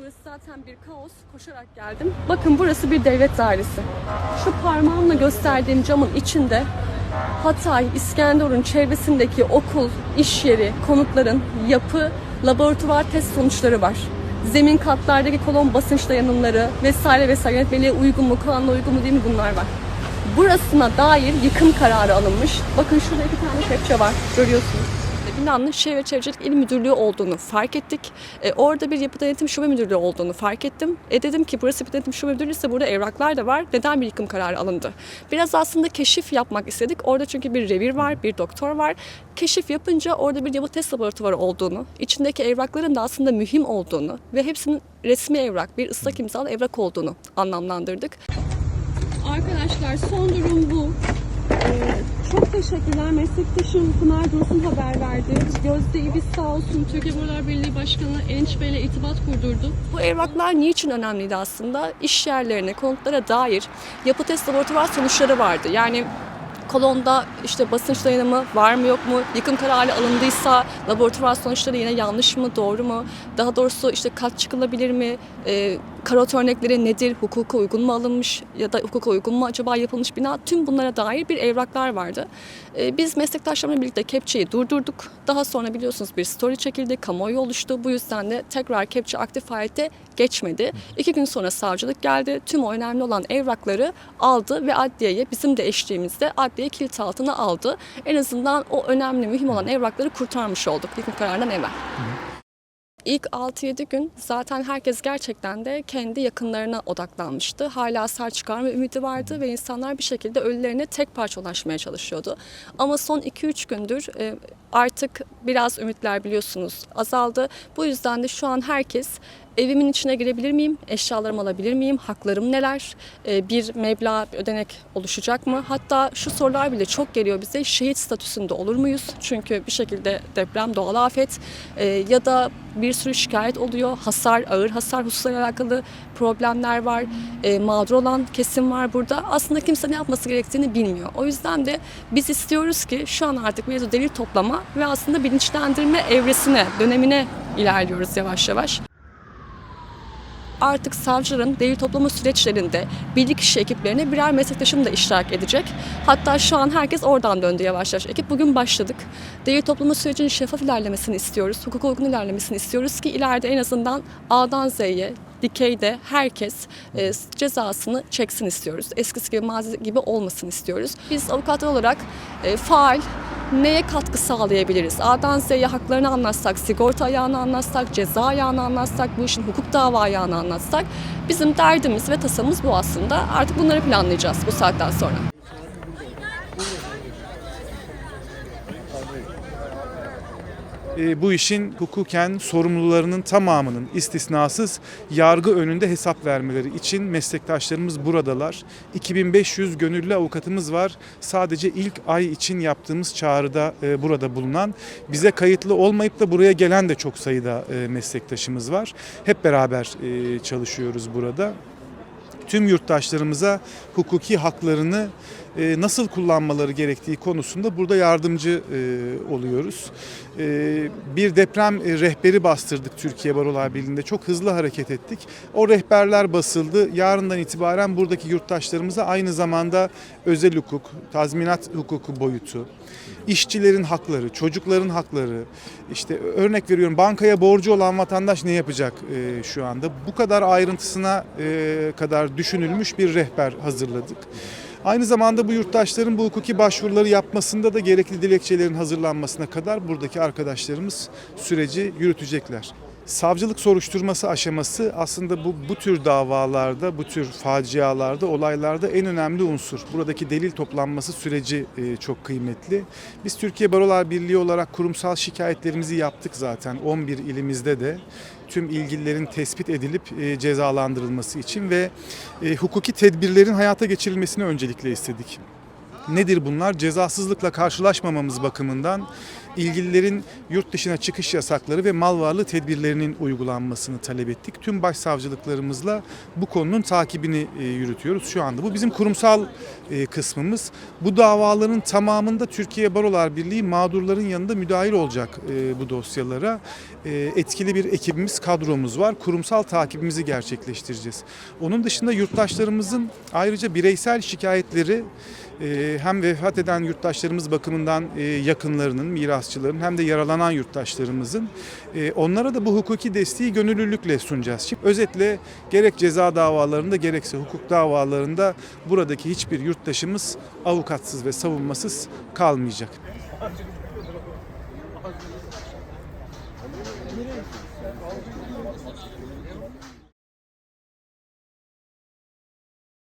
Burası zaten bir kaos. Koşarak geldim. Bakın burası bir devlet dairesi. Şu parmağımla gösterdiğim camın içinde Hatay, İskenderun çevresindeki okul, iş yeri, konutların yapı, laboratuvar test sonuçları var. Zemin katlardaki kolon basınç dayanımları vesaire vesaire yönetmeliğe uygun mu, kanuna uygun mu değil mi bunlar var. Burasına dair yıkım kararı alınmış. Bakın şurada iki tane kepçe var. Görüyorsunuz. Binanın Şehir ve Çevrecilik İl Müdürlüğü olduğunu fark ettik. E, orada bir yapı denetim şube müdürlüğü olduğunu fark ettim. E, dedim ki burası bir denetim şube müdürlüğü ise burada evraklar da var. Neden bir yıkım kararı alındı? Biraz aslında keşif yapmak istedik. Orada çünkü bir revir var, bir doktor var. Keşif yapınca orada bir yapı test laboratuvarı olduğunu, içindeki evrakların da aslında mühim olduğunu ve hepsinin resmi evrak, bir ıslak imzalı evrak olduğunu anlamlandırdık. Arkadaşlar son durum bu. Ee, çok teşekkürler. Meslektaşım Pınar Dursun haber verdi. Gözde İbiz sağ olsun Türkiye Borular Birliği Başkanı Erinç Bey'le irtibat kurdurdu. Bu evraklar niçin önemliydi aslında? İş yerlerine, konutlara dair yapı test laboratuvar sonuçları vardı. Yani kolonda işte basınç dayanımı var mı yok mu? Yıkım kararı alındıysa laboratuvar sonuçları yine yanlış mı, doğru mu? Daha doğrusu işte kat çıkılabilir mi? Ee, karot örnekleri nedir? Hukuka uygun mu alınmış ya da hukuka uygun mu acaba yapılmış bina? Tüm bunlara dair bir evraklar vardı. Ee, biz meslektaşlarımla birlikte kepçeyi durdurduk. Daha sonra biliyorsunuz bir story çekildi, kamuoyu oluştu. Bu yüzden de tekrar kepçe aktif faaliyete geçmedi. İki gün sonra savcılık geldi. Tüm o önemli olan evrakları aldı ve adliyeye bizim de eşliğimizde adliye kilit altına aldı. En azından o önemli, mühim olan evrakları kurtarmış olduk yıkım kararından evvel. İlk 6-7 gün zaten herkes gerçekten de kendi yakınlarına odaklanmıştı. Hala sağ çıkarma ümidi vardı ve insanlar bir şekilde ölülerine tek parça ulaşmaya çalışıyordu. Ama son 2-3 gündür e, artık biraz ümitler biliyorsunuz azaldı. Bu yüzden de şu an herkes evimin içine girebilir miyim, eşyalarımı alabilir miyim, haklarım neler, E, bir meblağ bir ödenek oluşacak mı? Hatta şu sorular bile çok geliyor bize şehit statüsünde olur muyuz? Çünkü bir şekilde deprem, doğal afet e, ya da bir sürü şikayet oluyor. Hasar, ağır hasar hususlarıyla alakalı problemler var. E, mağdur olan kesim var burada. Aslında kimse ne yapması gerektiğini bilmiyor. O yüzden de biz istiyoruz ki şu an artık mevzu delil toplama ve aslında bilinçlendirme evresine, dönemine ilerliyoruz yavaş yavaş artık savcıların delil toplama süreçlerinde bilirkişi ekiplerine birer meslektaşım da iştirak edecek. Hatta şu an herkes oradan döndü yavaş yavaş. Ekip bugün başladık. Delil toplama sürecinin şeffaf ilerlemesini istiyoruz. Hukuka uygun ilerlemesini istiyoruz ki ileride en azından A'dan Z'ye dikeyde herkes e, cezasını çeksin istiyoruz. Eskisi gibi mazi gibi olmasın istiyoruz. Biz avukatlar olarak e, faal neye katkı sağlayabiliriz? A'dan Z'ye haklarını anlatsak, sigorta ayağını anlatsak, ceza ayağını anlatsak, bu işin hukuk dava ayağını anlatsak bizim derdimiz ve tasamız bu aslında. Artık bunları planlayacağız bu saatten sonra. Bu işin hukuken sorumlularının tamamının istisnasız yargı önünde hesap vermeleri için meslektaşlarımız buradalar. 2500 gönüllü avukatımız var. Sadece ilk ay için yaptığımız çağrıda e, burada bulunan, bize kayıtlı olmayıp da buraya gelen de çok sayıda e, meslektaşımız var. Hep beraber e, çalışıyoruz burada tüm yurttaşlarımıza hukuki haklarını e, nasıl kullanmaları gerektiği konusunda burada yardımcı e, oluyoruz. E, Bir deprem rehberi bastırdık Türkiye Barolar Birliği'nde. Çok hızlı hareket ettik. O rehberler basıldı. Yarından itibaren buradaki yurttaşlarımıza aynı zamanda özel hukuk, tazminat hukuku boyutu, işçilerin hakları, çocukların hakları, işte örnek veriyorum bankaya borcu olan vatandaş ne yapacak şu anda? Bu kadar ayrıntısına kadar düşünülmüş bir rehber hazırladık. Aynı zamanda bu yurttaşların bu hukuki başvuruları yapmasında da gerekli dilekçelerin hazırlanmasına kadar buradaki arkadaşlarımız süreci yürütecekler. Savcılık soruşturması aşaması aslında bu bu tür davalarda, bu tür facialarda, olaylarda en önemli unsur. Buradaki delil toplanması süreci e, çok kıymetli. Biz Türkiye Barolar Birliği olarak kurumsal şikayetlerimizi yaptık zaten 11 ilimizde de tüm ilgililerin tespit edilip e, cezalandırılması için ve e, hukuki tedbirlerin hayata geçirilmesini öncelikle istedik. Nedir bunlar? Cezasızlıkla karşılaşmamamız bakımından ilgililerin yurt dışına çıkış yasakları ve mal varlığı tedbirlerinin uygulanmasını talep ettik. Tüm başsavcılıklarımızla bu konunun takibini e, yürütüyoruz şu anda. Bu bizim kurumsal e, kısmımız. Bu davaların tamamında Türkiye Barolar Birliği mağdurların yanında müdahil olacak e, bu dosyalara. Etkili bir ekibimiz, kadromuz var. Kurumsal takibimizi gerçekleştireceğiz. Onun dışında yurttaşlarımızın ayrıca bireysel şikayetleri hem vefat eden yurttaşlarımız bakımından yakınlarının, mirasçıların hem de yaralanan yurttaşlarımızın e, onlara da bu hukuki desteği gönüllülükle sunacağız. Özetle gerek ceza davalarında gerekse hukuk davalarında buradaki hiçbir yurttaşımız avukatsız ve savunmasız kalmayacak.